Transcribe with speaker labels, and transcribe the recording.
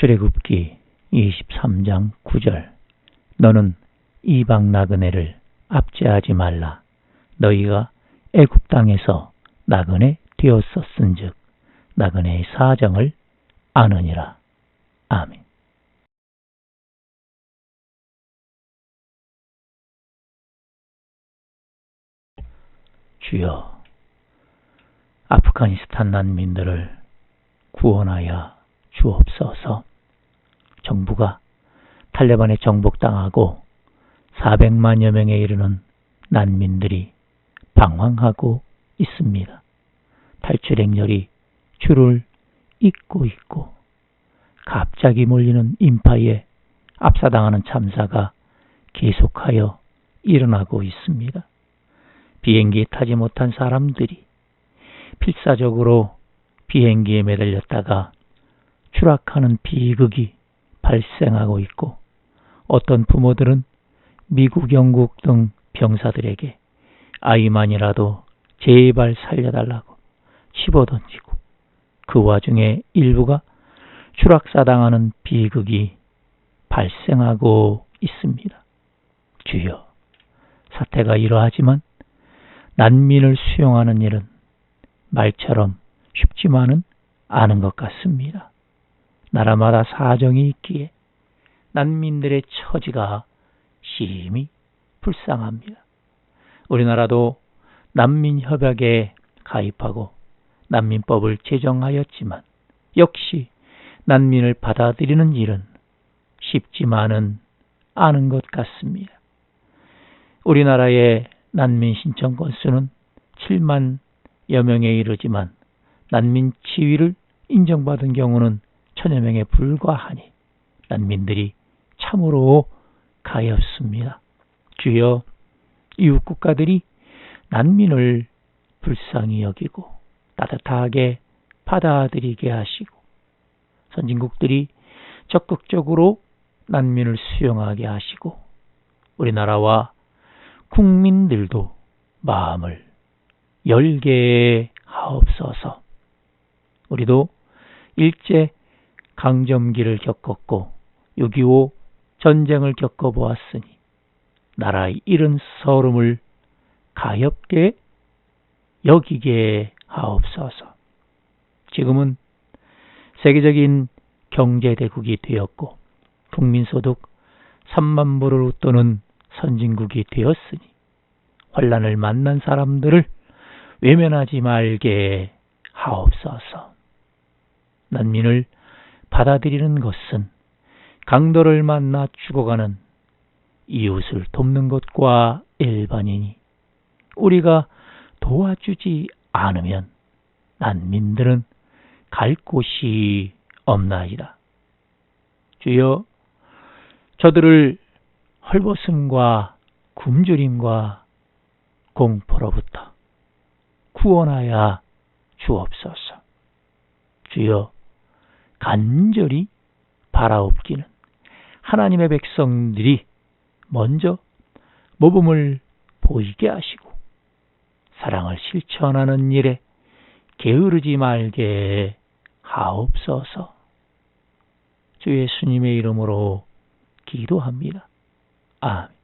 Speaker 1: 출애굽기 23장 9절. 너는 이방 나그네를 압제하지 말라. 너희가 애굽 땅에서 나그네 되었었은즉 나그네의 사정을 아느니라. 아멘. 주여 아프가니스탄 난민들을 구원하여 주옵소서. 정부가 탈레반에 정복당하고 400만여 명에 이르는 난민들이 방황하고 있습니다. 탈출 행렬이 줄을 잇고 있고 갑자기 몰리는 인파에 압사당하는 참사가 계속하여 일어나고 있습니다. 비행기에 타지 못한 사람들이 필사적으로 비행기에 매달렸다가 추락하는 비극이 발생하고 있고 어떤 부모들은 미국, 영국 등 병사들에게 아이만이라도 제발 살려달라고 집어던지고 그 와중에 일부가 추락사당하는 비극이 발생하고 있습니다. 주여, 사태가 이러하지만 난민을 수용하는 일은 말처럼 쉽지만은 않은 것 같습니다. 나라마다 사정이 있기에 난민들의 처지가 심히 불쌍합니다. 우리나라도 난민협약에 가입하고 난민법을 제정하였지만 역시 난민을 받아들이는 일은 쉽지만은 않은 것 같습니다. 우리나라의 난민 신청 건수는 7만여 명에 이르지만 난민 치위를 인정받은 경우는 천여 명에 불과하니 난민들이 참으로 가엾습니다. 주여 이웃 국가들이 난민을 불쌍히 여기고 따뜻하게 받아들이게 하시고 선진국들이 적극적으로 난민을 수용하게 하시고 우리나라와 국민들도 마음을 열게 하옵소서. 우리도 일제 강점기를 겪었고 6.25 전쟁을 겪어보았으니 나라의 잃은 서름을 가엽게 여기게 하옵소서. 지금은 세계적인 경제대국이 되었고 국민소득 3만 불을 웃도는 선진국이 되었으니 환란을 만난 사람들을 외면하지 말게 하옵소서. 난민을 받아들이는 것은 강도를 만나 죽어가는 이웃을 돕는 것과 일반이니 우리가 도와주지 않으면 난민들은 갈 곳이 없나이다. 주여 저들을 헐벗음과 굶주림과 공포로부터 구원하여 주옵소서. 주여 간절히 바라옵기는 하나님의 백성들이 먼저 모범을 보이게 하시고 사랑을 실천하는 일에 게으르지 말게 하옵소서. 주 예수님의 이름으로 기도합니다. 아멘.